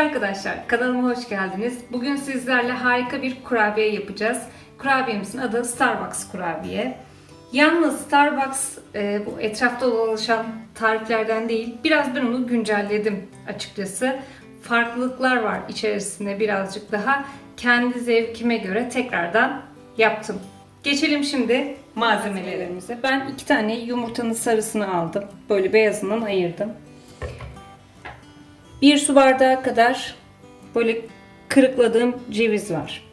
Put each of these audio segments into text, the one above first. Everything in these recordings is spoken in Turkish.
arkadaşlar, kanalıma hoş geldiniz. Bugün sizlerle harika bir kurabiye yapacağız. Kurabiyemizin adı Starbucks kurabiye. Yalnız Starbucks e, bu etrafta dolaşan tariflerden değil, biraz ben onu güncelledim açıkçası. Farklılıklar var içerisinde birazcık daha. Kendi zevkime göre tekrardan yaptım. Geçelim şimdi malzemelerimize. Ben iki tane yumurtanın sarısını aldım. Böyle beyazından ayırdım. 1 su bardağı kadar böyle kırıkladığım ceviz var.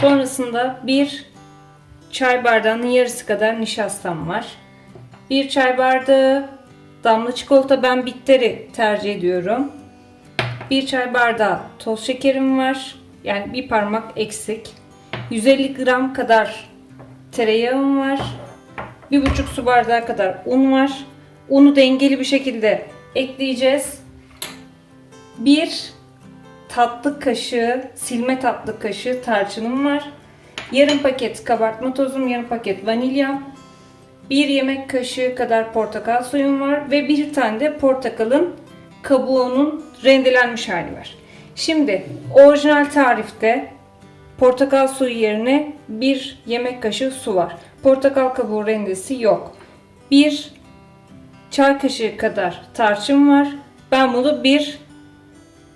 Sonrasında bir çay bardağının yarısı kadar nişastam var. Bir çay bardağı damla çikolata ben bitteri tercih ediyorum. Bir çay bardağı toz şekerim var. Yani bir parmak eksik. 150 gram kadar tereyağım var. Bir buçuk su bardağı kadar un var. Unu dengeli bir şekilde ekleyeceğiz. Bir tatlı kaşığı, silme tatlı kaşığı tarçınım var. Yarım paket kabartma tozum, yarım paket vanilyam. Bir yemek kaşığı kadar portakal suyum var ve bir tane de portakalın kabuğunun rendelenmiş hali var. Şimdi orijinal tarifte portakal suyu yerine bir yemek kaşığı su var. Portakal kabuğu rendesi yok. Bir çay kaşığı kadar tarçın var. Ben bunu bir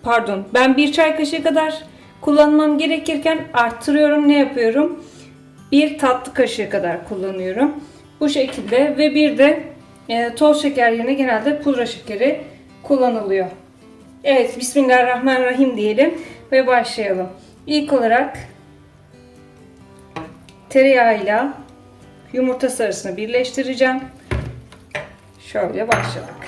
pardon ben bir çay kaşığı kadar kullanmam gerekirken arttırıyorum ne yapıyorum? Bir tatlı kaşığı kadar kullanıyorum. Bu şekilde ve bir de e, toz şeker yerine genelde pudra şekeri kullanılıyor. Evet Bismillahirrahmanirrahim diyelim ve başlayalım. İlk olarak tereyağıyla yumurta sarısını birleştireceğim. Şöyle başladık.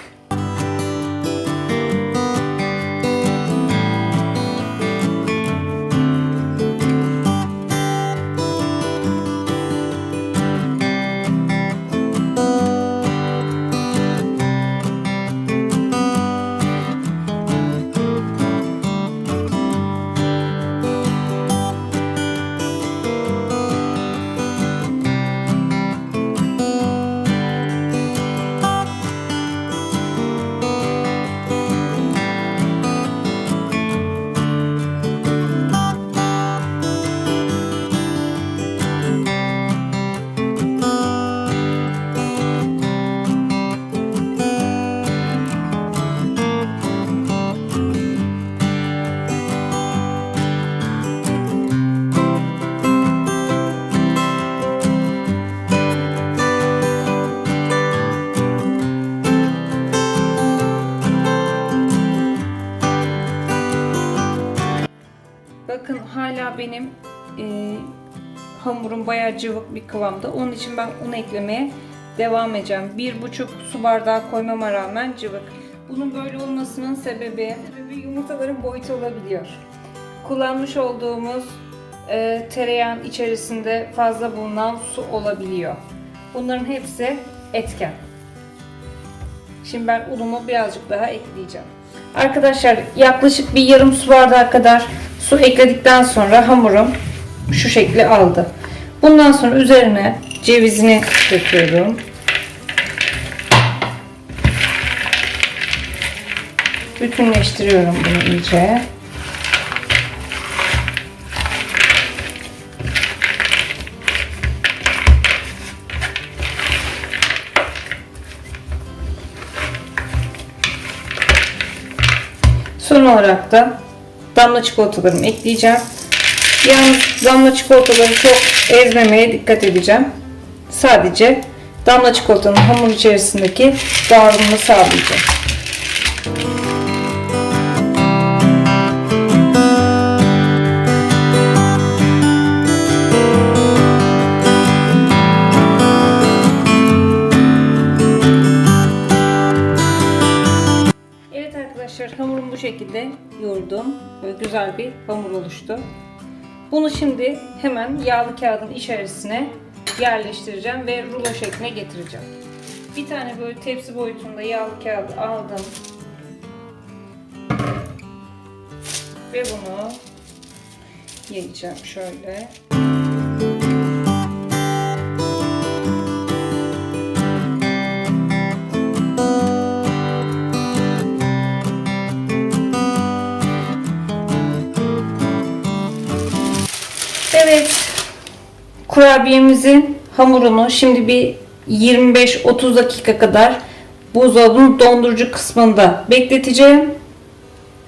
Benim e, hamurum bayağı cıvık bir kıvamda. Onun için ben un eklemeye devam edeceğim. Bir buçuk su bardağı koymama rağmen cıvık. Bunun böyle olmasının sebebi, sebebi yumurtaların boyutu olabiliyor. Kullanmış olduğumuz e, tereyağın içerisinde fazla bulunan su olabiliyor. Bunların hepsi etken. Şimdi ben unumu birazcık daha ekleyeceğim. Arkadaşlar yaklaşık bir yarım su bardağı kadar su ekledikten sonra hamurum şu şekli aldı. Bundan sonra üzerine cevizini döküyorum. Bütünleştiriyorum bunu iyice. Olarak da damla çikolatalarımı ekleyeceğim. Yalnız damla çikolataları çok ezmemeye dikkat edeceğim. Sadece damla çikolatanın hamur içerisindeki dağılımını sağlayacağım. Arkadaşlar hamurumu bu şekilde yoğurdum. Böyle güzel bir hamur oluştu. Bunu şimdi hemen yağlı kağıdın içerisine yerleştireceğim ve rulo şekline getireceğim. Bir tane böyle tepsi boyutunda yağlı kağıdı aldım. Ve bunu yayacağım şöyle. Kurabiyemizin hamurunu şimdi bir 25-30 dakika kadar buzdolabının dondurucu kısmında bekleteceğim.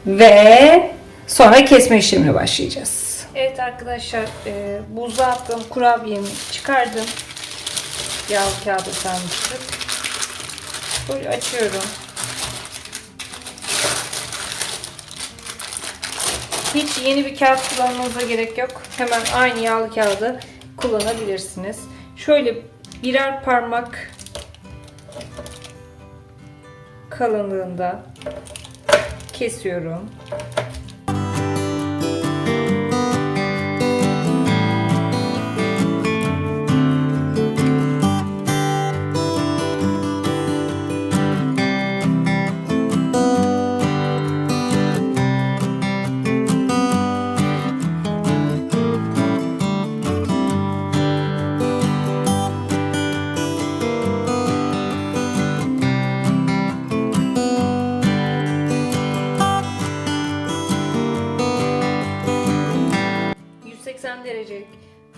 Ve sonra kesme işlemine başlayacağız. Evet arkadaşlar e, buzluğa attığım kurabiyemi çıkardım. Yağlı kağıda sarmıştık. Böyle açıyorum. Hiç yeni bir kağıt kullanmanıza gerek yok. Hemen aynı yağlı kağıdı kullanabilirsiniz. Şöyle birer parmak kalınlığında kesiyorum.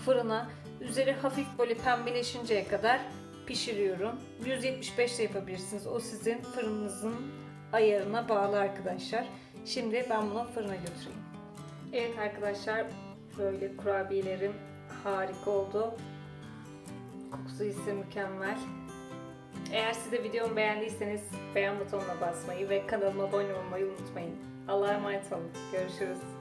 Fırına üzeri hafif böyle pembeleşinceye kadar pişiriyorum. 175 de yapabilirsiniz. O sizin fırınınızın ayarına bağlı arkadaşlar. Şimdi ben bunu fırına götüreyim. Evet arkadaşlar böyle kurabiyelerim harika oldu. Kokusu ise mükemmel. Eğer siz de videomu beğendiyseniz beğen butonuna basmayı ve kanalıma abone olmayı unutmayın. Allah'a emanet olun. Görüşürüz.